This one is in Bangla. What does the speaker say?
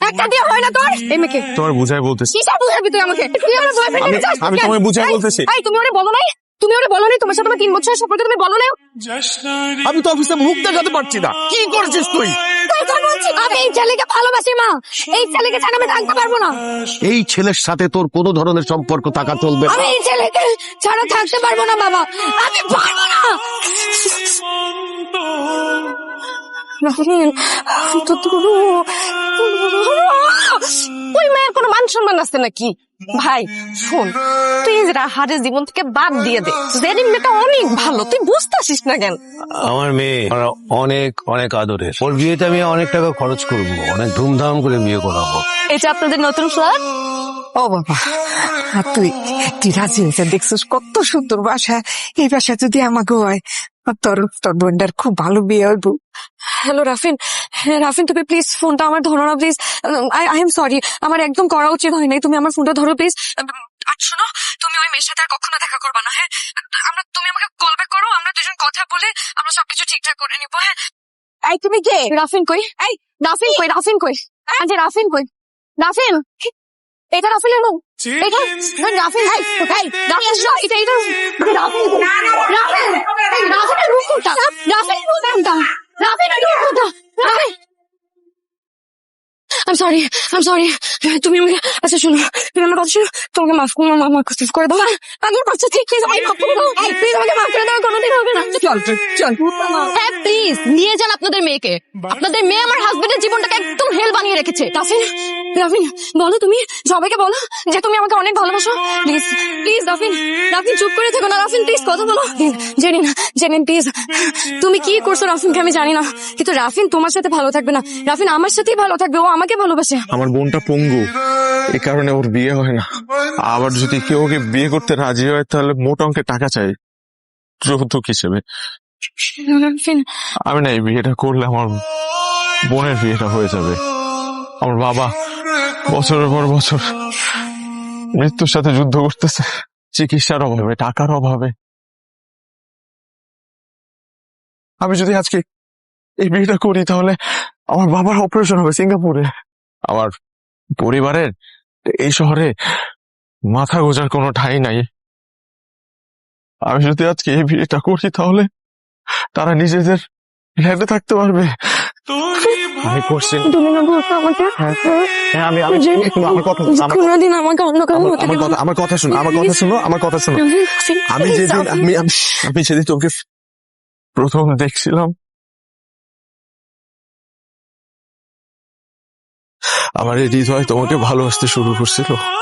একটা দিয়ে হয় না তোর? এই মেয়েকে। তোমার বুঝাই বলতেছি। কিসব বুঝাবি তুই আমাকে? তুই আমার বয়ফ্রেন্ড আমি- চাস আমি তোমায় বুঝাই বলতেছি। এই তুমি ওরে বলো নাই? তুমি ওরে বলো নাই? তোমার সাথে আমার তিন বছরের সম্পর্ক তুমি বলো নাই? আমি তো অফিসে মুখ দেখাতে পারছি না। কি করছিস তুই? আমি এই ছেলেকে ভালোবাসি মা। এই ছেলেকে ছাড়া আমি থাকতে পারব না। এই ছেলের সাথে তোর কোনো ধরনের সম্পর্ক থাকা চলবে আমি এই ছেলেকে ছাড়া থাকতে পারব না বাবা। আমি পারব না। তো ওই মেয়ের কোনো মান সম্মান আছে নাকি? ভাই শোন তুই রাহারের জীবন থেকে বাদ দিয়ে দে জেরিন মেয়েটা অনেক ভালো তুই বুঝতেছিস না কেন? আমার মেয়ে অনেক অনেক আদরের। ওর বিয়েতে আমি অনেক টাকা খরচ করব অনেক ধুমধাম করে বিয়ে করাবো। এটা আপনাদের নতুন ফ্ল্যাট ও বাবা আর তুই তুই রাজি হয়েছে? দেখছিস কত সুন্দর বাসা। এই বাসা যদি আমাকে হয় তোর তোর বোনটার খুব ভালো বিয়ে হইব। হ্যালো রাফিন। হ্যাঁ, রাফিন তুমি প্লিজ ফোনটা আমার ধরো না please I I am sorry আমার একদম করা উচিত হয় নাই। তুমি আমার ফোনটা ধরো প্লিজ আর শোনো তুমি ওই মেয়ের সাথে আর কখনো দেখা করবে না হ্যাঁ? আমরা তুমি আমাকে কল ব্যাক করো আমরা দুজন কথা বলে আমরা সবকিছু ঠিকঠাক করে নিবো হ্যাঁ? এই তুমি কে? রাফিন কই? এই রাফিন কই রাফিন কই? আচ্ছা রাফিন কই? রাফিন? এটা রাফিনের রুম এটা রাফিন শো, এটা এটা রুম কোনটা রুম কোনটা রুম কোনটা I'm sorry, I'm sorry. তুমি আমাকে আচ্ছা শোনো তুমি আমার কথা শোনো তোমাকে মাফ করে মাফ মাফ করে দাও আমি বাচ্চা ঠিক প্লিজ আমাকে মাফ করে দাও প্লিজ আমাকে মাফ করে দাও কোনোদিন হবে না চল চল হ্যাঁ প্লিজ নিয়ে যান আপনাদের মেয়েকে আপনাদের মেয়ে আমার হাজবেন্ডের জীবনটাকে একদম হেল বানিয়ে রেখেছে রাফিন রাফিন বলো তুমি সবাইকে বলো যে তুমি আমাকে অনেক ভালোবাসো। প্লিজ প্লিজ রাফিন রাফিন চুপ করে থেকো না রাফিন প্লিজ কথা বলো। জেনিন জেনিন প্লিজ তুমি কি করছ রাফিনকে আমি জানি না। কিন্তু রাফিন তোমার সাথে ভালো থাকবে না। রাফিন আমার সাথেই ভালো থাকবে ও আমাকে ভালোবাসে। আমার বোনটা পঙ্গু। এই কারণে ওর বিয়ে হয় না। আবার যদি কেউ ওকে বিয়ে করতে রাজি হয় তাহলে মোটা অঙ্কের টাকা চাই। যৌতুক হিসেবে। আমি না এই বিয়েটা করলে আমার বোনের বিয়েটা হয়ে যাবে। আমার বাবা বছরের পর বছর মৃত্যুর সাথে যুদ্ধ করতেছে। চিকিৎসার অভাবে, টাকার অভাবে। আমি যদি আজকে এই বিয়েটা করি, তাহলে আমার বাবার অপারেশন হবে সিঙ্গাপুরে। আমার পরিবারের এই শহরে মাথা গোজার কোনো ঠাঁই নাই। আমি যদি আজকে এই বিয়েটা করি, তাহলে তারা নিজেদের ফ্ল্যাটে থাকতে পারবে। আমি করছি তুমি না বলছো আমাকে? হ্যাঁ আমি আমি যে- আমার কথা কোনোদিন আমাকে অন্য কারও আমার- হতে আমার কথা আমার কথা শুনো আমার কথা শুনো আমার কথা শুনো। আমি যেদিন আমি আমি সেদিন তোকে প্রথম দেখছিলাম আমার এই হৃদয় তোমাকে ভালোবাসতে শুরু করছিল।